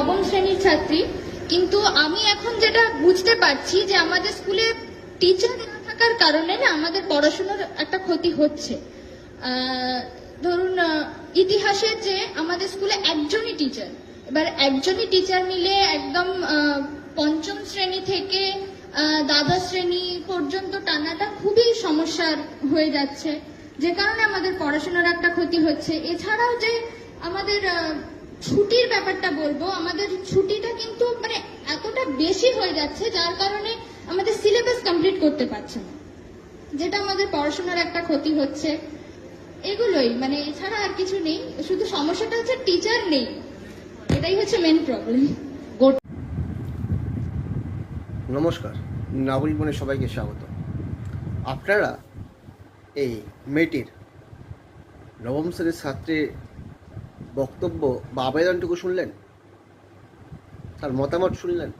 নবম শ্রেণির ছাত্রী, কিন্তু আমি এখন যেটা বুঝতে পারছি যে আমাদের স্কুলে টিচার না থাকার কারণে না আমাদের পড়াশোনার একটা ক্ষতি হচ্ছে। ধরুন ইতিহাসের যে আমাদের স্কুলে একজনই টিচার এবার একজনই টিচার মিলে একদম পঞ্চম শ্রেণি থেকে দ্বাদশ শ্রেণি পর্যন্ত টানাটা খুবই সমস্যার হয়ে যাচ্ছে। যে কারণে আমাদের পড়াশোনার একটা ক্ষতি হচ্ছে। এছাড়াও যে আমাদের ছুটির ব্যাপারটা বলব। আমাদের ছুটিটা কিন্তু মানে এতটা বেশি হয়ে যাচ্ছে যার কারণে আমাদের সিলেবাস কমপ্লিট করতে পারছে না। যেটা আমাদের পড়াশোনার একটা ক্ষতি হচ্ছে। এগুলোই মানে এছাড়া আর কিছু নেই। শুধু সমস্যাটা হচ্ছে টিচার নেই। এটাই হচ্ছে মেন প্রবলেম নমস্কার নাগরিক মনে সবাইকে স্বাগত। আপনারা এই মেয়েটির নবম শ্রেণির ছাত্রের বক্তব্য বা আবেদনটুকু শুনলেন? তার মতামত শুনলেন?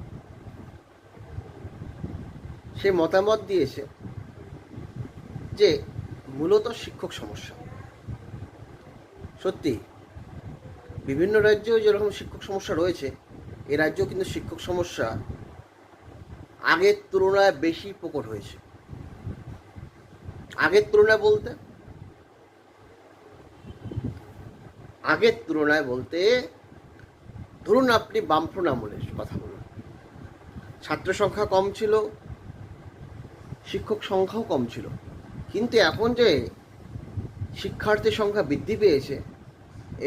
সে মতামত দিয়েছে যে মূলত শিক্ষক সমস্যা। সত্যি, বিভিন্ন রাজ্যেও যেরকম শিক্ষক সমস্যা রয়েছে, এ রাজ্যেও কিন্তু শিক্ষক সমস্যা আগের তুলনায় বেশি প্রকট হয়েছে। আগের তুলনায় বলতে আগের তুলনায় বলতে ধরুন আপনি বামফ্রন্ট আমলের কথা বলুন। ছাত্র সংখ্যা কম ছিল, শিক্ষক সংখ্যাও কম ছিল। কিন্তু এখন যে শিক্ষার্থীর সংখ্যা বৃদ্ধি পেয়েছে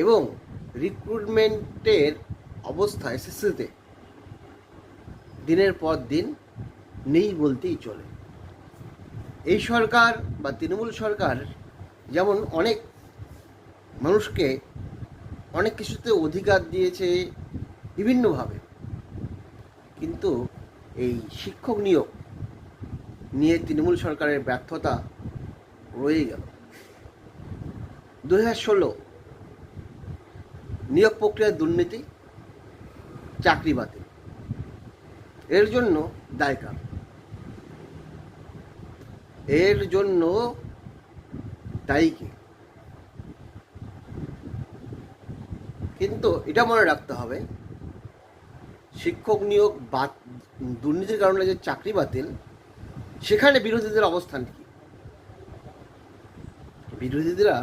এবং রিক্রুটমেন্টের অবস্থা এসএসসিতে দিনের পর দিন নেই বলতেই চলে। এই সরকার বা তৃণমূল সরকার যেমন অনেক মানুষকে অনেক কিছুতে অধিকার দিয়েছে বিভিন্নভাবে। কিন্তু এই শিক্ষক নিয়োগ নিয়ে তৃণমূল সরকারের ব্যর্থতা রয়ে গেল। দু ষোলো নিয়োগ প্রক্রিয়ার দুর্নীতি, চাকরি বাতিল। এর জন্য দায়কার এর জন্য দায়ী কিন্তু এটা মনে রাখতে হবে, শিক্ষক নিয়োগ বাদ দুর্নীতির কারণে যে চাকরি বাতিল, সেখানে বিরোধীদের অবস্থান কি? বিরোধীরা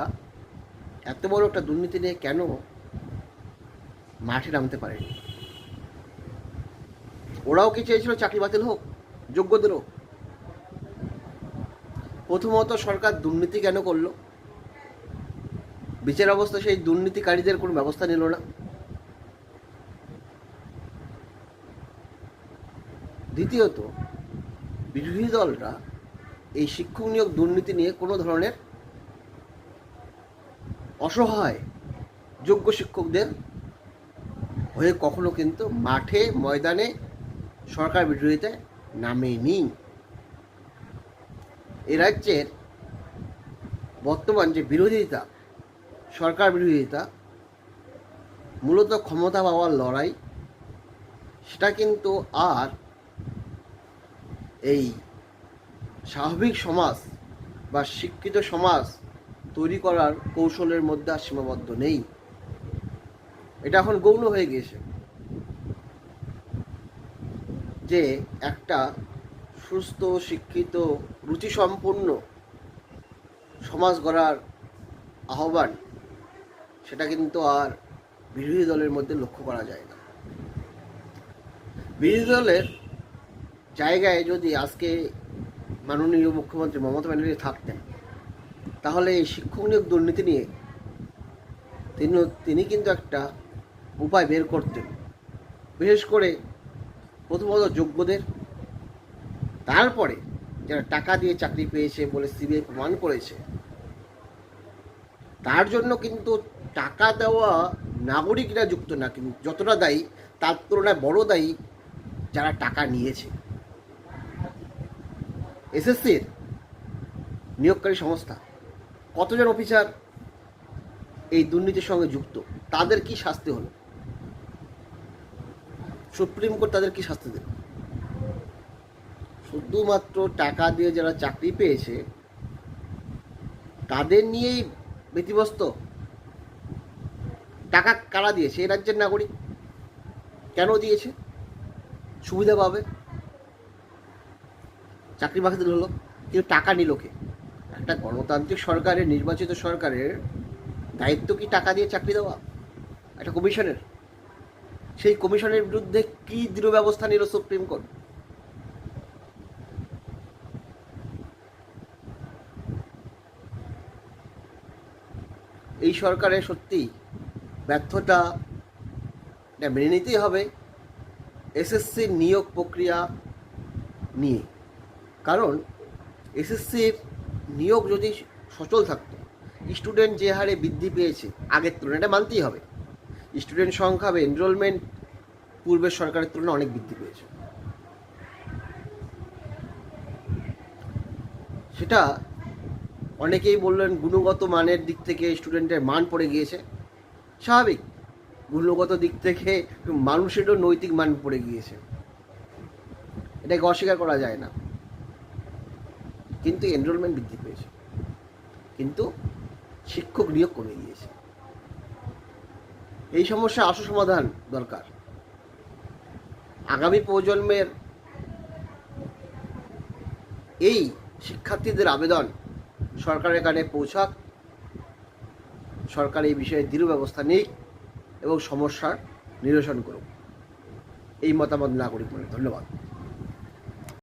এত বড় একটা দুর্নীতি নিয়ে কেন মাঠে নামতে পারেনি? ওরাও কি চেয়েছিল চাকরি বাতিল হোক, যোগ্যদের হোক? প্রথমত সরকার দুর্নীতি কেন করল? বিচার অবস্থা সেই দুর্নীতিকারীদের কোনো ব্যবস্থা নিল না। দ্বিতীয়ত, বিরোধী দলরা এই শিক্ষক নিয়োগ দুর্নীতি নিয়ে কোনো ধরনের অসহায় যোগ্য শিক্ষকদের হয়ে কখনো কিন্তু মাঠে, ময়দানে সরকার বিরোধিতায় নামেনি। এ রাজ্যের বর্তমান যে বিরোধিতা সরকার বিরোধিতা, মূলত ক্ষমতা পাওয়ার লড়াই, সেটা কিন্তু আর এই স্বাভাবিক সমাজ বা শিক্ষিত সমাজ তৈরি করার কৌশলের মধ্যে আর সীমাবদ্ধ নেই। এটা এখন গৌণ হয়ে গিয়েছে যে একটা সুস্থ, শিক্ষিত, রুচিসম্পন্ন সমাজ গড়ার আহ্বান সেটা কিন্তু আর বিরোধী দলের মধ্যে লক্ষ্য করা যায় না। বিরোধী দলের জায়গায় যদি আজকে মাননীয় মুখ্যমন্ত্রী মমতা ব্যানার্জি থাকতেন, তাহলে এই শিক্ষক নিয়োগ দুর্নীতি নিয়ে তিনি তিনি কিন্তু একটা উপায় বের করতেন। বিশেষ করে প্রথমত যোগ্যদের, তারপরে যারা টাকা দিয়ে চাকরি পেয়েছে বলে সিবিআই প্রমাণ করেছে, তার জন্য কিন্তু টাকা দেওয়া নাগরিকরা যুক্ত না, কিন্তু যতটা দায়ী, তার তুলনায় বড় দায়ী যারা টাকা নিয়েছে। এসএসসির নিয়োগকারী সংস্থা, কতজন অফিসার এই দুর্নীতির সঙ্গে যুক্ত, তাদের কি শাস্তি হলো? সুপ্রিম কোর্ট তাদের কি শাস্তি দেবে? শুধুমাত্র টাকা দিয়ে যারা চাকরি পেয়েছে, তাদের নিয়েই ব্যতিব্যস্ত? টাকা কারা দিয়েছে? এ রাজ্যের নাগরিক। কেন দিয়েছে? সুবিধা পাবে? চাকরি বাকরি হলো কিন্তু টাকা নিল কে? একটা গণতান্ত্রিক সরকারের, নির্বাচিত সরকারের দায়িত্ব কি টাকা দিয়ে চাকরি দেওয়া? একটা কমিশনের। সেই কমিশনের বিরুদ্ধে কি দৃঢ় ব্যবস্থা নিল সুপ্রিম কোর্ট? এই সরকারে সত্যি ব্যর্থতা এটা মেনে নিতেই হবে। এসএসসির নিয়োগ প্রক্রিয়া নিয়ে। কারণ এসএসসির নিয়োগ যদি সচল থাকতো স্টুডেন্ট যে হারে বৃদ্ধি পেয়েছে, আগের তুলনায় এটা মানতেই হবে। স্টুডেন্ট সংখ্যা বা এনরোলমেন্ট পূর্বের সরকারের তুলনায় অনেক বৃদ্ধি পেয়েছে। সেটা অনেকেই বললেন, গুণগত মানের দিক থেকে স্টুডেন্টের মান পড়ে গিয়েছে। স্বাভাবিক। গুণগত দিক থেকে মানুষেরও নৈতিক মান পড়ে গিয়েছে। এটাকে অস্বীকার করা যায় না। কিন্তু এনরোলমেন্ট বৃদ্ধি পেয়েছে। কিন্তু শিক্ষক নিয়োগ কমে গিয়েছে এই সমস্যা আশু সমাধান দরকার। আগামী প্রজন্মের এই শিক্ষার্থীদের আবেদন সরকারের কানে পৌঁছাক সরকার এই বিষয়ে দৃঢ় ব্যবস্থা নিক এবং সমস্যার নিরসন করুক। এই মতামত নাগরিক মনে ধন্যবাদ।